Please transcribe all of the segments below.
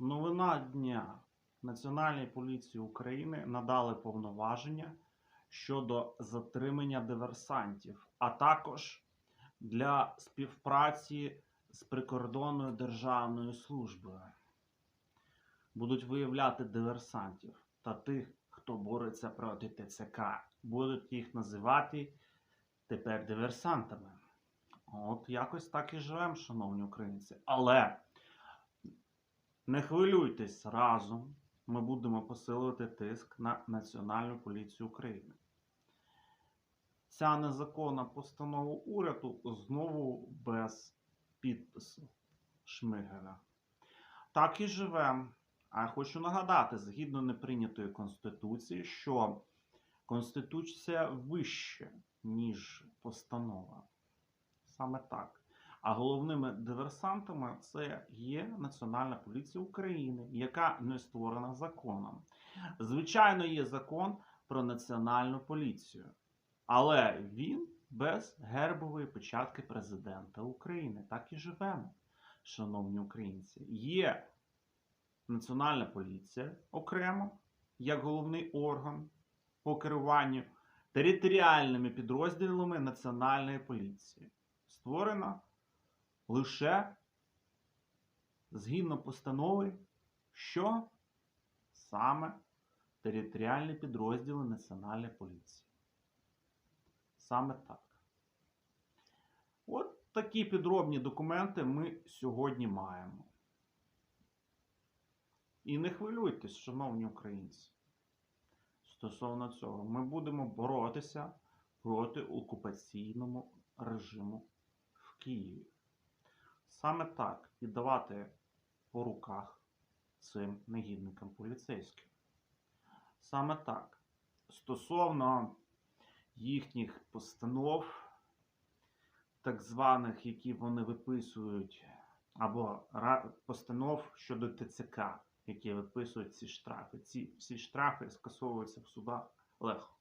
Новина дня. Національній поліції України надали повноваження щодо затримання диверсантів, а також для співпраці з прикордонною державною службою. Будуть виявляти диверсантів та тих, хто бореться проти ТЦК. Будуть їх називати тепер диверсантами. От якось так і живемо, шановні українці. Але не хвилюйтесь разом. Ми будемо посилювати тиск на Національну поліцію України. Ця незаконна постанова уряду знову без підпису Шмигаля. Так і живемо. А я хочу нагадати, згідно неприйнятої Конституції, що Конституція вище, ніж постанова. Саме так. А головними диверсантами це є Національна поліція України, яка не створена законом. Звичайно, є закон про національну поліцію, але він без гербової печатки президента України. Так і живемо, шановні українці. Є Національна поліція окремо, як головний орган по керуванню територіальними підрозділами Національної поліції. Створена лише згідно постанови, що саме територіальні підрозділи Національної поліції. Саме так. От такі підробні документи ми сьогодні маємо. І не хвилюйтесь, шановні українці. Стосовно цього, ми будемо боротися проти окупаційному режиму в Києві. Саме так і давати по руках цим негідникам поліцейським. Саме так. Стосовно їхніх постанов, так званих, які вони виписують, або постанов щодо ТЦК, які виписують ці штрафи. Ці всі штрафи скасовуються в судах легко.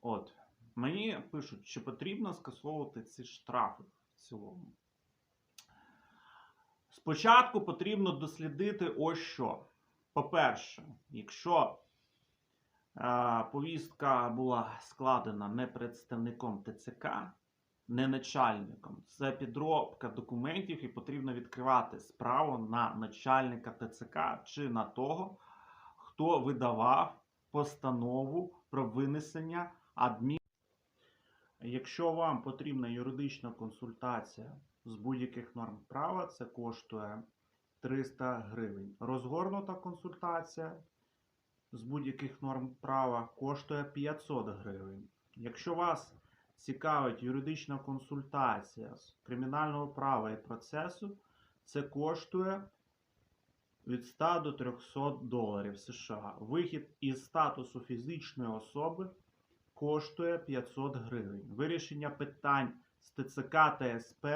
От, мені пишуть, що потрібно скасовувати ці штрафи в цілому. Спочатку потрібно дослідити ось що. По-перше, якщо е, повістка була складена не представником ТЦК, не начальником, це підробка документів і потрібно відкривати справу на начальника ТЦК чи на того, хто видавав постанову про винесення адмін. Якщо вам потрібна юридична консультація з будь-яких норм права, це коштує 300 гривень. Розгорнута консультація з будь-яких норм права коштує 500 гривень. Якщо вас цікавить юридична консультація з кримінального права і процесу, це коштує від 100 до 300 доларів США. Вихід із статусу фізичної особи коштує 500 гривень. Вирішення питань з ТЦК та СП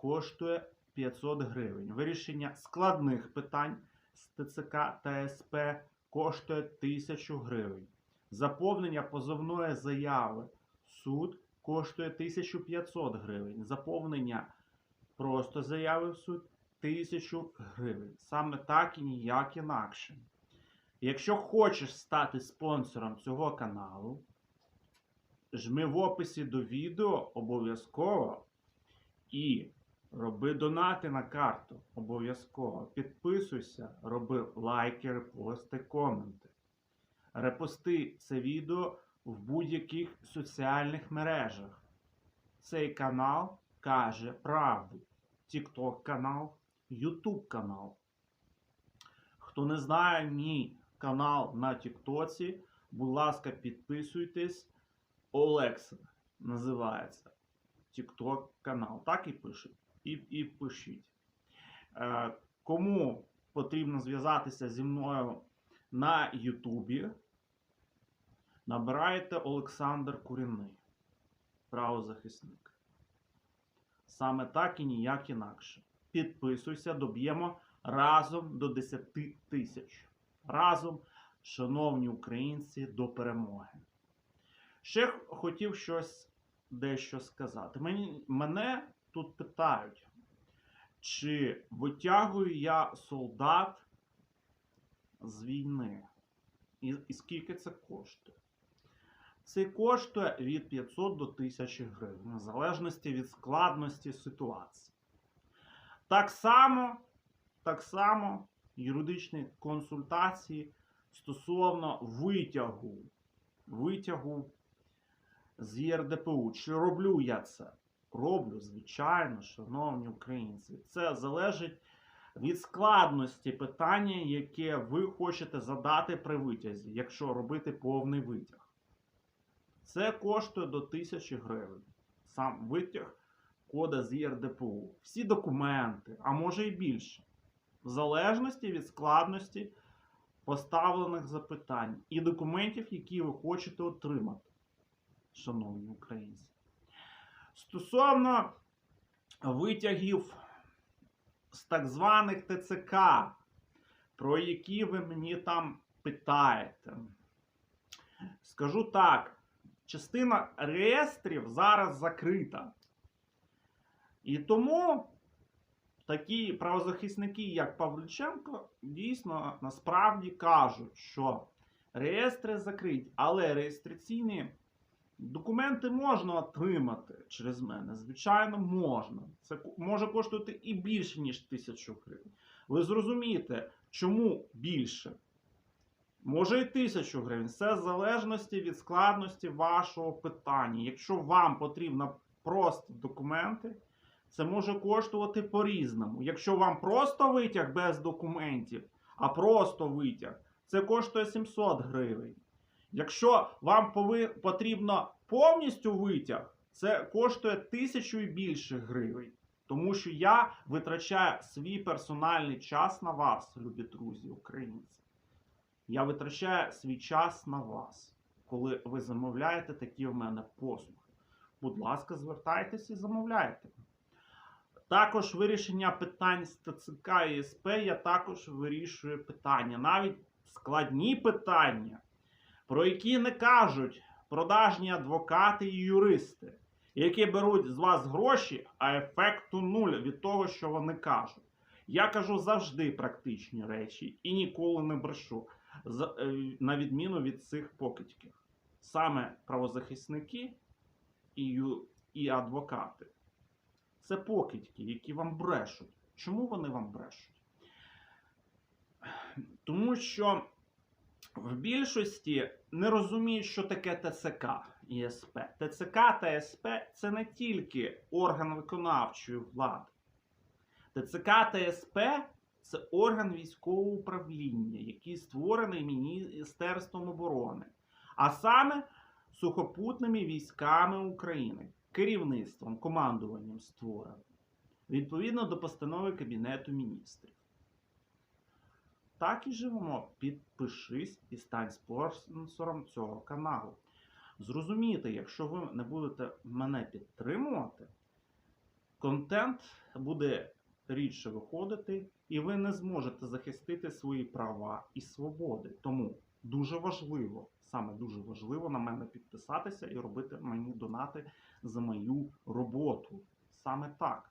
коштує 500 гривень. Вирішення складних питань з ТЦК та СП коштує 1000 гривень. Заповнення позовної заяви суд коштує 1500 гривень. Заповнення просто заяви в суд 1000 гривень. Саме так і ніяк інакше. Якщо хочеш стати спонсором цього каналу, жми в описі до відео обов'язково і роби донати на карту обов'язково. Підписуйся, роби лайки, репости, коменти. Репости це відео в будь-яких соціальних мережах. Цей канал каже правду. TikTok канал, YouTube канал. Хто не знає мій канал на Тіктоці, будь ласка, підписуйтесь. Олекса називається TikTok канал. Так і пишуть. І, і пишіть. Е, кому потрібно зв'язатися зі мною на Ютубі, набирайте Олександр Курінний, правозахисник. Саме так і ніяк інакше. Підписуйся, доб'ємо разом до 10 тисяч. Разом, шановні українці, до перемоги. Ще хотів щось дещо сказати. Мені, мене тут питають, Чи витягую я солдат з війни? І, і скільки це коштує? Це коштує від 500 до 1000 гривень, в залежності від складності ситуації. Так само, так само юридичні консультації стосовно витягу, витягу з ЄРДПУ. Чи роблю я це? Роблю, звичайно, шановні українці. Це залежить від складності питання, яке ви хочете задати при витязі, якщо робити повний витяг. Це коштує до 1000 гривень. Сам витяг кода з ЄРДПУ. Всі документи, а може і більше. В залежності від складності поставлених запитань і документів, які ви хочете отримати, шановні українці. Стосовно витягів з так званих ТЦК, про які ви мені там питаєте. Скажу так, частина реєстрів зараз закрита. І тому такі правозахисники, як Павлюченко, дійсно насправді кажуть, що реєстри закриті, але реєстраційні документи можна отримати через мене. Звичайно, можна. Це може коштувати і більше, ніж тисячу гривень. Ви зрозумієте, чому більше? Може і тисячу гривень. Це в залежності від складності вашого питання. Якщо вам потрібно просто документи, це може коштувати по-різному. Якщо вам просто витяг без документів, а просто витяг, це коштує 700 гривень. Якщо вам потрібно повністю витяг, це коштує тисячу і більше гривень. Тому що я витрачаю свій персональний час на вас, любі друзі, українці. Я витрачаю свій час на вас, коли ви замовляєте такі в мене послуги. Будь ласка, звертайтеся і замовляйте. Також вирішення питань з ТЦК і СП я також вирішую питання. Навіть складні питання, про які не кажуть продажні адвокати і юристи, які беруть з вас гроші, а ефекту нуль від того, що вони кажуть. Я кажу завжди практичні речі і ніколи не брешу, е, на відміну від цих покидьків. Саме правозахисники і, ю- і адвокати. Це покидьки, які вам брешуть. Чому вони вам брешуть? Тому що в більшості не розуміють, що таке ТЦК і СП. ТЦК та СП це не тільки орган виконавчої влади. ТЦК та СП це орган військового управління, який створений Міністерством оборони, а саме сухопутними військами України, керівництвом, командуванням створений, відповідно до постанови Кабінету міністрів. Так і живемо. Підпишись і стань спонсором цього каналу. Зрозумійте, якщо ви не будете мене підтримувати, контент буде рідше виходити, і ви не зможете захистити свої права і свободи. Тому дуже важливо, саме дуже важливо на мене підписатися і робити мені донати за мою роботу. Саме так.